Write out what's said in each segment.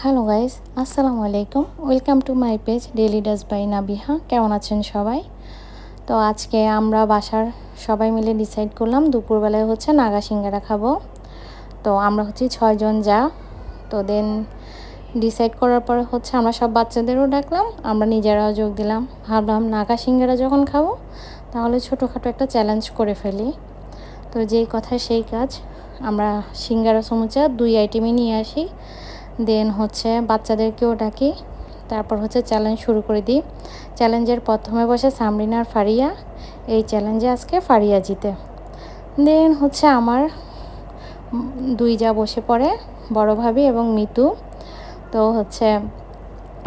Hello guys আসসালামু আলাইকুম welcome to my page daily dose by Nabiha কেমন আছেন সবাই? তো আজকে আমরা বাসার সবাই মিলে ডিসাইড করলাম, দুপুরবেলায় হচ্ছে নাগা সিঙ্গারা খাব। তো আমরা হচ্ছি ছয়জন যা। তো দেন ডিসাইড করার পরে হচ্ছে আমরা সব বাচ্চাদেরও ডাকলাম, আমরা নিজেরাও যোগ দিলাম। ভাবলাম নাগা সিঙ্গারা যখন খাব, তাহলে ছোটোখাটো একটা চ্যালেঞ্জ করে ফেলি। তো যেই কথা, সেই কাজ। আমরা সিঙ্গারা, সমুচা দুই আইটেমই নিয়ে আসি। দেন হচ্ছে বাচ্চাদেরকেও ডাকি। তারপর হচ্ছে চ্যালেঞ্জ শুরু করে দিই। চ্যালেঞ্জের প্রথমে বসে সামরিনার ফারিয়া। এই চ্যালেঞ্জে আজকে ফারিয়া জিতে। দেন হচ্ছে আমার দুই যা বসে পড়ে, বড় ভাবি এবং মিতু। তো হচ্ছে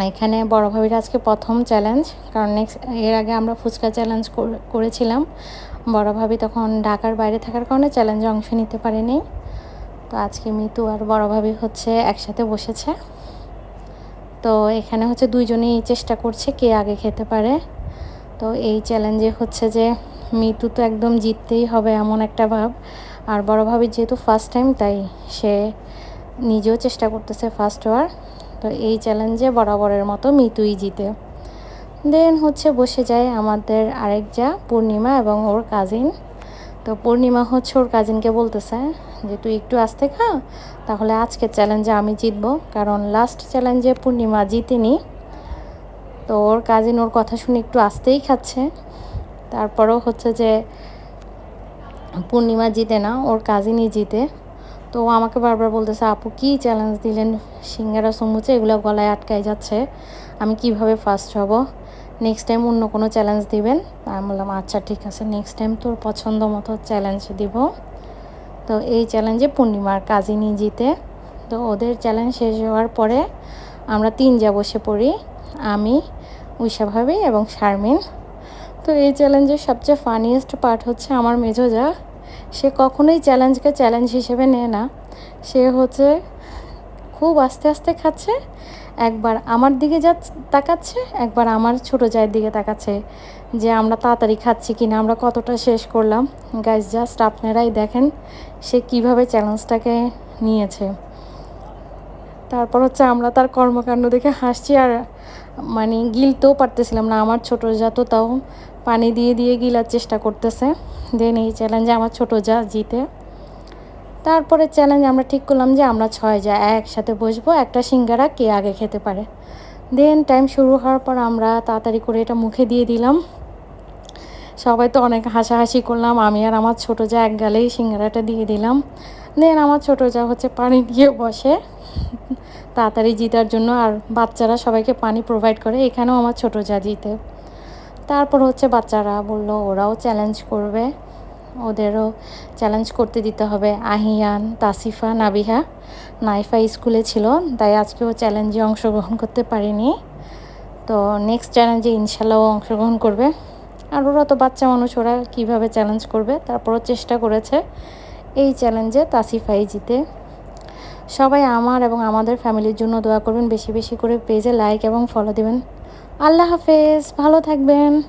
এখানে বড় ভাবির আজকে প্রথম চ্যালেঞ্জ কারণ নেক্সট এর আগে আমরা ফুচকা চ্যালেঞ্জ করেছিলাম। বড় ভাবি তখন ঢাকার বাইরে থাকার কারণে চ্যালেঞ্জে অংশ নিতে পারেনি। তো আজকে মিতু আর বড় ভাবি হচ্ছে একসাথে বসেছে। তো এখানে হচ্ছে দুইজনেই চেষ্টা করছে কে আগে খেতে পারে। তো এই চ্যালেঞ্জে হচ্ছে যে মিতু তো একদম জিততেই হবে এমন একটা ভাব। আর বড় ভাবির যেহেতু ফার্স্ট টাইম তাই সে নিজেও চেষ্টা করতেছে ফার্স্ট হওয়ার। তো এই চ্যালেঞ্জে বরাবরের মতো মিতুই জিতে। দেন হচ্ছে বসে যায় আমাদের আরেক যা পূর্ণিমা এবং ওর কাজিন তো পূর্ণিমা হচ্ছে ওর কাজিনকে বলতেছে যে তুই একটু আসতে খা, তাহলে আজকের চ্যালেঞ্জে আমি জিতবো। কারণ লাস্ট চ্যালেঞ্জে পূর্ণিমা জিতেনি। তো ওর কাজিন ওর কথা শুনে একটু আসতেই খাচ্ছে। তারপরেও হচ্ছে যে পূর্ণিমা জিতে না, ওর কাজিনই জিতে। তো আমাকে বারবার বলতেছে, আপু, কী চ্যালেঞ্জ দিলেন? সিঙ্গারা, সমুচে, এগুলো গলায় আটকায় যাচ্ছে। আমি কীভাবে ফার্স্ট হব? নেক্সট টাইম অন্য কোনো চ্যালেঞ্জ দিবেন? আমি বললাম আচ্ছা ঠিক আছে নেক্সট টাইম তোর পছন্দ মতো চ্যালেঞ্জ দিব। তো এই চ্যালেঞ্জে পূর্ণিমার কাজিনী জিতে তো ওদের চ্যালেঞ্জ শেষ হওয়ার পরে আমরা তিন যা বসে পড়ি, আমি, উষা ভাবি এবং শারমিন। তো এই চ্যালেঞ্জের সবচেয়ে ফানিয়েস্ট পার্ট হচ্ছে আমার মেজো যা সে কখনোই চ্যালেঞ্জকে চ্যালেঞ্জ হিসেবে নেয় না। সে হচ্ছে খুব আস্তে আস্তে খাচ্ছে, একবার আমার দিকে যা তাকাচ্ছে, একবার আমার ছোটো জায়ের দিকে তাকাচ্ছে যে আমরা তাড়াতাড়ি খাচ্ছি কিনা, আমরা কতটা শেষ করলাম। গাইজ জাস্ট আপনারাই দেখেন সে কীভাবে চ্যালেঞ্জটাকে নিয়েছে। তারপর হচ্ছে আমরা তার কর্মকাণ্ড দেখে হাসছি আর মানে গিলতেও পারতেছিলাম না, আমার ছোটো যা তো তাও পানি দিয়ে দিয়ে গিলার চেষ্টা করতেছে। দেন এই চ্যালেঞ্জে আমার ছোটো যা জিতে। তারপরে চ্যালেঞ্জ আমরা ঠিক করলাম যে আমরা ছয় যা একসাথে বসবো, একটা সিঙ্গারা কে আগে খেতে পারে। দেন টাইম শুরু হওয়ার পর আমরা তাড়াতাড়ি করে এটা মুখে দিয়ে দিলাম। সবাই তো অনেক হাসাহাসি করলাম, আমি আর আমার ছোটো যা এক গালেই সিঙ্গারাটা দিয়ে দিলাম। দেন আমার ছোটো যা হচ্ছে পানি দিয়ে বসে। তাড়াতাড়ি জিতার জন্য আর বাচ্চারা সবাইকে পানি প্রোভাইড করে, এখানেও আমার ছোটো যা জিতে। তারপর হচ্ছে বাচ্চারা বলল, ওরাও চ্যালেঞ্জ করবে। ওদেরও চ্যালেঞ্জ করতে দিতে হবে। আহিয়ান, তাসিফা, নাবিহা, নাইফা স্কুলে ছিল, তাই আজকেও চ্যালেঞ্জে অংশগ্রহণ করতে পারিনি। তো নেক্সট চ্যালেঞ্জে ইনশাল্লাহ অংশগ্রহণ করবে। আর ওরা তো বাচ্চা মানুষ, ওরা কীভাবে চ্যালেঞ্জ করবে? তারপরও চেষ্টা করেছে। এই চ্যালেঞ্জে তাসিফাই জিতে। সবাই আমার এবং আমাদের ফ্যামিলির জন্য দোয়া করবেন, বেশি বেশি করে পেজে লাইক এবং ফলো দেবেন। আল্লাহ হাফেজ, ভালো থাকবেন।